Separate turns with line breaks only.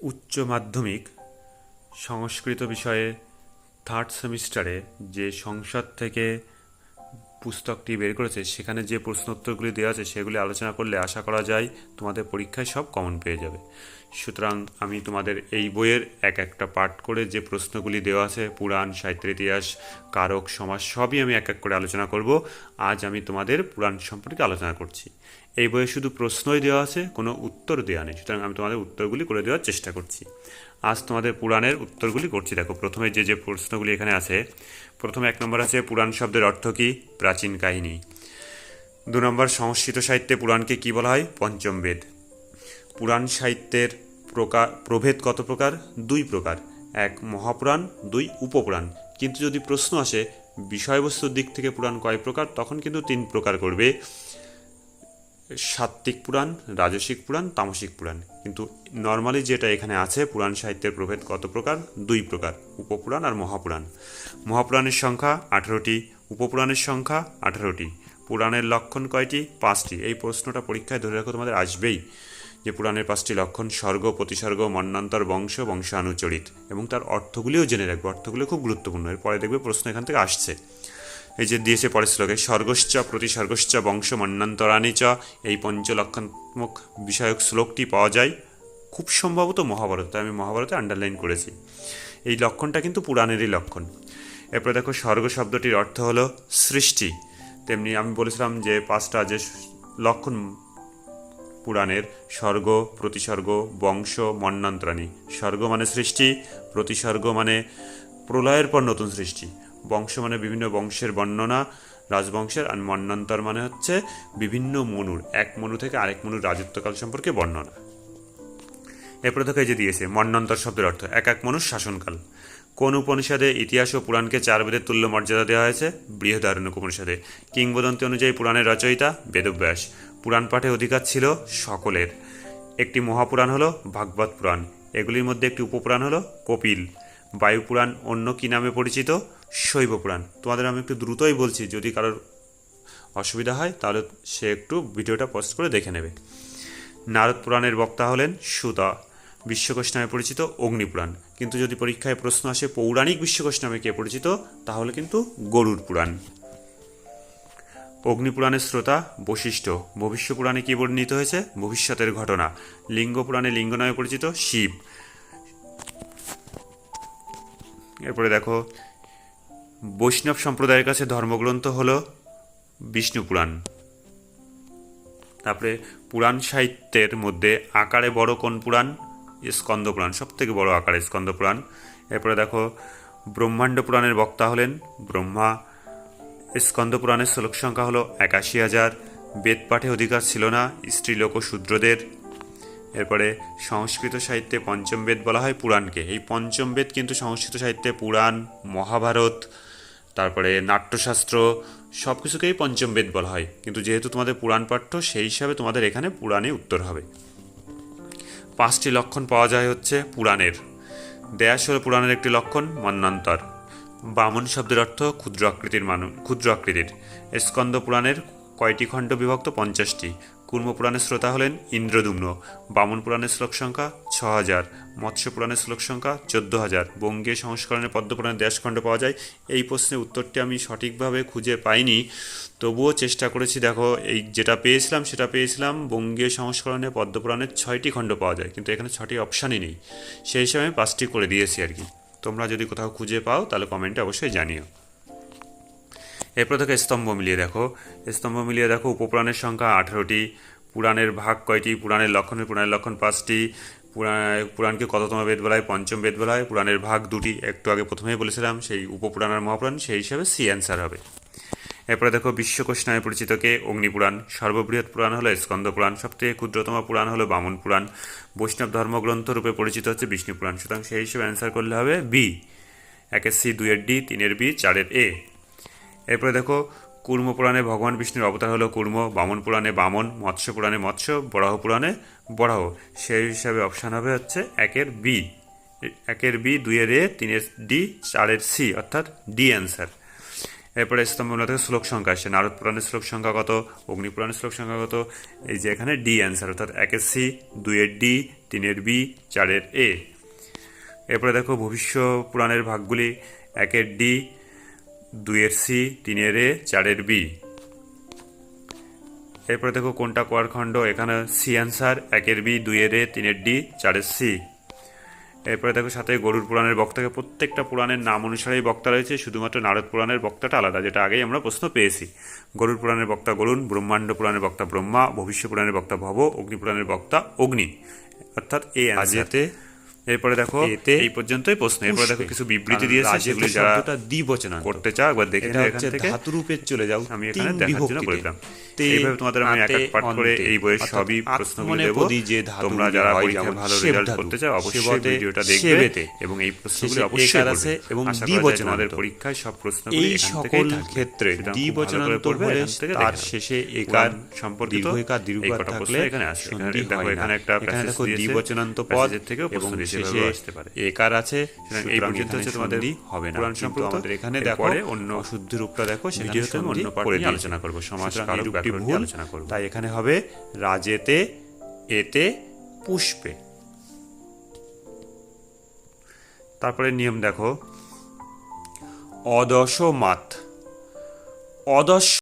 উচ্চ মাধ্যমিক সংস্কৃত বিষয়ে থার্ড সেমিস্টারে যে সংসদ থেকে পুস্তকটি বের করেছে, সেখানে যে প্রশ্ন উত্তরগুলি দেওয়া আছে সেগুলি আলোচনা করলে আশা করা যায় তোমাদের পরীক্ষায় সব কমন পেয়ে যাবে। সুতরাং আমি তোমাদের এই বইয়ের এক একটা পাঠ করে যে প্রশ্নগুলি দেওয়া আছে, পুরাণ, সাহিত্যের ইতিহাস, কারক, সমাজ, সবই আমি এক এক করে আলোচনা করব। আজ আমি তোমাদের পুরাণ সম্পর্কে আলোচনা করছি। এই বইয়ে শুধু প্রশ্নই দেওয়া আছে, কোনো উত্তর দেওয়া নেই। সুতরাং আমি তোমাদের উত্তরগুলি করে দেওয়ার চেষ্টা করছি। আজ তোমাদের পুরাণের উত্তরগুলি করছি। দেখো, প্রথমে যে যে প্রশ্নগুলি এখানে আছে, প্রথমে এক নম্বর আছে, পুরাণ শব্দের অর্থ কী? প্রাচীন কাহিনী। দু নম্বর, সংস্কৃত সাহিত্যে পুরাণকে কি বলা হয়? পঞ্চম বেদ। পুরাণ সাহিত্যের প্রকার, প্রভেদ কত প্রকার? দুই প্রকার। এক, মহাপুরাণ, দুই, উপপুরাণ। কিন্তু যদি প্রশ্ন আসে, বিষয়বস্তুর দিক থেকে পুরাণ কয় প্রকার, তখন কিন্তু তিন প্রকার করবে। সাত্ত্বিক পুরাণ, রাজসিক পুরাণ, তামসিক পুরাণ। কিন্তু নর্মালি যেটা এখানে আছে, পুরাণ সাহিত্যের প্রভেদ কত প্রকার? দুই প্রকার, উপপুরাণ আর মহাপুরাণ। মহাপুরাণের সংখ্যা আঠেরোটি, উপপুরাণের সংখ্যা আঠেরোটি। পুরাণের লক্ষণ কয়টি? পাঁচটি। এই প্রশ্নটা পরীক্ষায় ধরে রাখো, তোমাদের আসবেই যে পুরাণের পাঁচটি লক্ষণ স্বর্গ প্রতিসর্গ মন্নান্তর, বংশ, বংশানুচরিত। এবং তার অর্থগুলিও জেনে রাখবে। অর্থগুলো খুব গুরুত্বপূর্ণ। এরপরে দেখবে প্রশ্ন এখান থেকে আসছে। এই যে দিয়েছে পরের শ্লোকে, স্বর্গশ্চ প্রতিসর্গশ্চ বংশ মন্নান্তরাণী চ। এই পঞ্চলক্ষণাত্মক বিষয়ক শ্লোকটি পাওয়া যায় খুব সম্ভবত মহাভারত, আমি মহাভারতে আন্ডারলাইন করেছি। এই লক্ষণটা কিন্তু পুরাণেরই লক্ষণ। এরপরে দেখো, স্বর্গ শব্দটির অর্থ হলো সৃষ্টি। তেমনি আমি বলেছিলাম যে পাঁচটা যে লক্ষণ পুরাণের, স্বর্গ প্রতিসর্গ বংশ মন্নান্তরাণী স্বর্গ মানে সৃষ্টি প্রতিসর্গ মানে প্রলয়ের পর নতুন সৃষ্টি। বংশ মানে বিভিন্ন বংশের বর্ণনা, রাজবংশের, আর মন্নান্তর মানে হচ্ছে বিভিন্ন মনুর, এক মনু থেকে আরেক মনুর রাজত্বকাল সম্পর্কে বর্ণনা। এরপরে থেকে যে দিয়েছে, মন্নন্তর শব্দের অর্থ, এক এক মনুষ শাসনকাল। কোন উপনিষদে ইতিহাস ও পুরাণকে চার বেদের তুল্য মর্যাদা দেওয়া হয়েছে? বৃহদারণ্যক উপনিষদে। কিংবদন্তি অনুযায়ী পুরাণের রচয়িতা বেদব্যাস। পুরাণ পাঠে অধিকার ছিল সকলের। একটি মহাপুরাণ হলো ভাগবত পুরাণ। এগুলির মধ্যে একটি উপপুরাণ হলো কপিল। বায়ুপুরাণ অন্য কী নামে পরিচিত? শৈব পুরাণ তোমাদের আমি একটু দ্রুতই বলছি, যদি কারোর অসুবিধা হয়, তাহলে সে একটু ভিডিওটা পোস্ট করে দেখে নেবে। নারদ পুরাণের বক্তা হলেন সুতা বিশ্বকোষ নামে পরিচিত অগ্নিপুরাণ। কিন্তু যদি পরীক্ষায় প্রশ্ন আসে, পৌরাণিক বিশ্বকোষ নামে কে পরিচিত, তাহলে কিন্তু গরুর পুরাণ। অগ্নিপুরাণের শ্রোতা বৈশিষ্ট্য ভবিষ্য পুরাণে কী বর্ণিত হয়েছে? ভবিষ্যতের ঘটনা। লিঙ্গ পুরাণে লিঙ্গ নামে পরিচিত শিব। এরপরে দেখো বৈষ্ণব সম্প্রদায়ের কাছে ধর্মগ্রন্থ হল বিষ্ণু পুরাণ। তারপরে পুরাণ সাহিত্যের মধ্যে আকারে বড় কোন পুরাণ? স্কন্দ পুরাণ সব থেকে বড় আকারে স্কন্দ পুরাণ। এরপরে দেখো, ব্রহ্মাণ্ড পুরাণের বক্তা হলেন ব্রহ্মা। স্কন্দ পুরাণের শ্লোক সংখ্যা হলো একাশি হাজার। বেদ পাঠে অধিকার ছিল না, স্ত্রীলোক শূদ্রদের। এরপরে সংস্কৃত সাহিত্যে পঞ্চম বেদ বলা হয় পুরাণকে। এই পঞ্চম বেদ কিন্তু সংস্কৃত সাহিত্যে পুরাণ, মহাভারত তারপরে নাট্যশাস্ত্র সব কিছুকেই পঞ্চম বেদ বলা হয়। কিন্তু যেহেতু তোমাদের পুরাণ পাঠ্য, সেই হিসাবে তোমাদের এখানে পুরাণে উত্তর হবে। পাঁচটি লক্ষণ পাওয়া যায় হচ্ছে পুরাণের। দেয়াস হল পুরাণের একটি লক্ষণ, মন্নান্তর। বামন শব্দের অর্থ ক্ষুদ্র আকৃতির মানুষ ক্ষুদ্র আকৃতির। স্কন্দ পুরাণের কয়টি খণ্ড বিভক্ত? পঞ্চাশটি। কুর্ম পুরাণের শ্রোতা হলেন ইন্দ্রদুম্ন। বামন পুরাণের শ্লোক সংখ্যা ছ হাজার মৎস্য পুরাণের শ্লোক সংখ্যা চোদ্দ হাজার বঙ্গীয় সংস্করণের পদ্মপুরাণের দেশখণ্ড পাওয়া যায়। এই প্রশ্নের উত্তরটি আমি সঠিকভাবে খুঁজে পাইনি। তবুও চেষ্টা করেছি, দেখো, এই যেটা পেয়েছিলাম, সেটা পেয়েছিলাম। বঙ্গীয় সংস্করণে পদ্মপুরাণের ছয়টি খণ্ড পাওয়া যায়, কিন্তু এখানে ছটি অপশানই নেই। সেই হিসাবে আমি পাঁচটি করে দিয়েছি আর কি। তোমরা যদি কোথাও খুঁজে পাও, তাহলে কমেন্টে অবশ্যই জানিও। এরপর থেকে স্তম্ভ মিলিয়ে দেখো। স্তম্ভ মিলিয়ে দেখো, উপপুরাণের সংখ্যা আঠেরোটি, পুরাণের ভাগ কয়টি? পুরাণের লক্ষণের পুরাণের লক্ষণ পাঁচটি। পুরা- পুরাণকে কততম বেদ বলা হয় পঞ্চম বেদ বলা হয় পুরাণের ভাগ দুটি, একটু আগে প্রথমেই বলেছিলাম, সেই উপপুরাণ আর মহাপুরাণ, সেই হিসাবে সি অ্যান্সার হবে। এরপরে দেখো বিশ্বকোষ নামে পরিচিত কে? অগ্নিপুরাণ। সর্ববৃহৎ পুরাণ হলো স্কন্দ পুরাণ সবথেকে ক্ষুদ্রতম পুরাণ হলো বামন পুরাণ বৈষ্ণব ধর্মগ্রন্থ রূপে পরিচিত হচ্ছে বিষ্ণু পুরাণ সুতরাং সেই হিসেবে অ্যান্সার করলে হবে বি। একের সি দুইয়ের ডি, তিনের বি, চারের এ। এরপরে দেখো, কুর্ম পুরাণে ভগবান বিষ্ণুর অবতার হলো কুর্ম, বামন পুরাণে বামন, মৎস্য পুরাণে মৎস্য, বরাহ পুরাণে বরাহ। সেই হিসাবে অপশান হবে হচ্ছে একের বি একের বি দুইয়ের এ তিনের ডি চারের সি অর্থাৎ ডি অ্যান্সার এরপরে স্তম্ভমূল থেকে শ্লোক সংখ্যা আসছে। নারদ পুরাণের শ্লোক সংখ্যা কত? অগ্নি পুরাণের শ্লোক সংখ্যা কত? এই যে এখানে ডি অ্যান্সার অর্থাৎ একের সি দুইয়ের ডি তিনের বি চারের এ এরপরে দেখো ভবিষ্য পুরাণের ভাগগুলি, একের ডি দুইয়ের সি, তিনের এ, চারের বি। এরপরে দেখো কোনটা কোয়ারখণ্ড এখানে সি অ্যান্সার, একের বি, দুইয়ের এ, তিনের ডি, চারের সি। এরপরে দেখো সাথে গরুর পুরাণের বক্তাকে প্রত্যেকটা পুরাণের নাম অনুসারেই বক্তা রয়েছে, শুধুমাত্র নারদ পুরাণের বক্তাটা আলাদা, যেটা আগেই আমরা প্রশ্ন পেয়েছি। গরুর পুরাণের বক্তা গরুণ ব্রহ্মাণ্ড পুরাণের বক্তা ব্রহ্মা, ভবিষ্য পুরাণের বক্তা ভব, অগ্নি পুরাণের বক্তা অগ্নি। অর্থাৎ এ
রাজেতে
এরপরে দেখো
এতে
এই পর্যন্তই প্রশ্ন। এরপরে দেখো কিছু বিবৃতি দিয়েছে সেগুলি যারা
দ্বিবচনান্ত।
করতে চাও একবার দেখে নাও এখান থেকে
ধাতু রূপে চলে যাও
আমি এখানে দেখার জন্য
তে,
এইভাবে তোমাদের আমি এক এক পাঠ করে এই বইয়ের সবই প্রশ্নগুলো দেবো।
যে
তোমরা যারা পরীক্ষায় ভালো রেজাল্ট করতে চাও অবশ্যই ভিডিওটা দেখবে এবং এই প্রশ্নগুলি অবশ্যই
একার আছে এবং
যায় তোমাদের পরীক্ষায় সব প্রশ্নগুলি
এই সকল ক্ষেত্রে
করে
হলে
থেকে
তার শেষে একার
সম্পর্কিত
দীর্ঘকার
কটা প্রশ্ন
থাকলে
এখানে আছে এখানে দেখো এখানে একটা প্যাসেজ দিয়েছে
দ্বিবচনান্ত পদ এবং
প্রশ্ন দিয়েছে।
শেষে একার আছে?
এই পর্যন্ত হচ্ছে তোমাদের
হবে না। কিন্তু আমাদের এখানে দেখো
অন্য
অশুদ্ধ রূপটা দেখো
ভিডিওতে অন্য পাঠ। আলোচনা করব সমাজ কারক ব্যাকরণ আলোচনা করব।
তাই এখানে হবে রাজেতে এতে পুষ্পে।
তারপরে নিয়ম দেখো।
অদশ মাত অদশ